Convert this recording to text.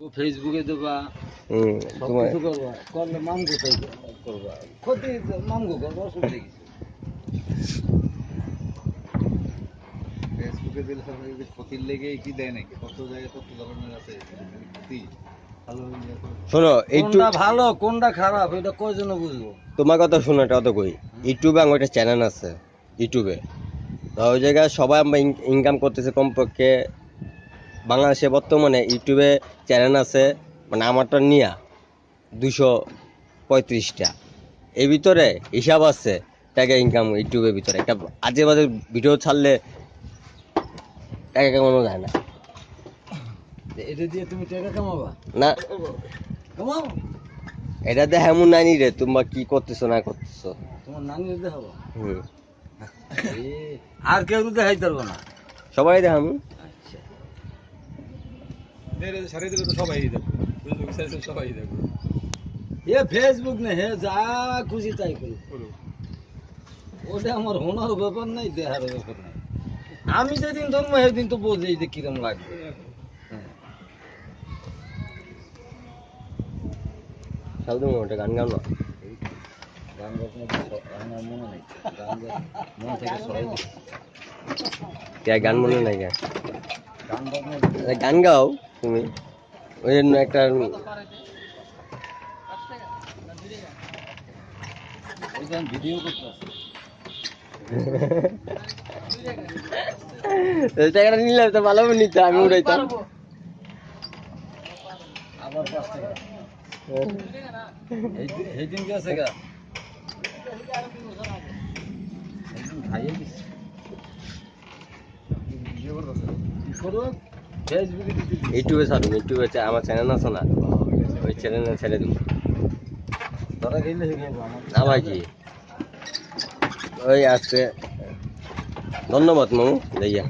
ফেসবুকে দেবা তোমার কিছু করবা করলে মাম কোথায় করবা। ক্ষতি মাম করবা অসুবিধা কিছু ফেসবুকে দিলে সবাই ক্ষতির লেগে কি দেয় নাকি? কত জায়গায় কত ধরনের আছে ক্ষতি। ভালো করে। শোনো কোনটা ভালো কোনটা খারাপ এটা কয়জন বুঝব? তোমার কথা শোনো এটা অত কই। ইউটিউবে আমার একটা চ্যানেল আছে ইউটিউবে তো ওই জায়গায় সবাই আমরা ইনকাম করতেছে কমপক্ষে বাংলাদেশে বর্তমানে ইউটিউবে চ্যানেল আছে মানে আমারটা নিয়া দুশো পঁয়ত্রিশটা। এই ভিতরে হিসাব আছে টাকা ইনকাম ইউটিউবের ভিতরে। একটা আজে বাজে ভিডিও ছাড়লে টাকা কামানো যায় না। এটা দিয়ে তুমি টাকা কামাবা? না। কামাও। এটা দেখে এমন নাই রে তোমরা কি করতেছো না করতেছো? তোমার নানি দেখাবো? হুম। আর কেউ দেখাইতে পারব না। সবাই দেখাম। সারিয়ে দিলে তো সবাই দেখবে ফেসবুক সারিয়ে সবাই দেখবে এ ফেসবুক না হে যা খুশি তাই ওটা আমার হোনার ব্যাপার নাই দেহার ব্যাপার নাই। আমি যেদিন ধর্ম সেদিন তো বোঝেই যে কিরম লাগবে? হ্যাঁ। ওটা গান গাও না। গান গাওয়ার মনে নেই। গান মন থেকে সরাই কে গান মনে নাই গান গান গাও। তুমি? ওই জন্য একটা টাকাটা নিলাম তো ভালো নিতে আমি উড়াইতাম। আবার পাঁচ টাকা। এই দিন- গেছে গা। খাইয়ে দিছি। ইউটিউবে ছাড়ুন ইউটিউবে আমার চ্যানেল আছে না? ওই চ্যানেলে ছেড়ে দেবো আবার কি? ওই আজকে ধন্যবাদ মামু যাইয়া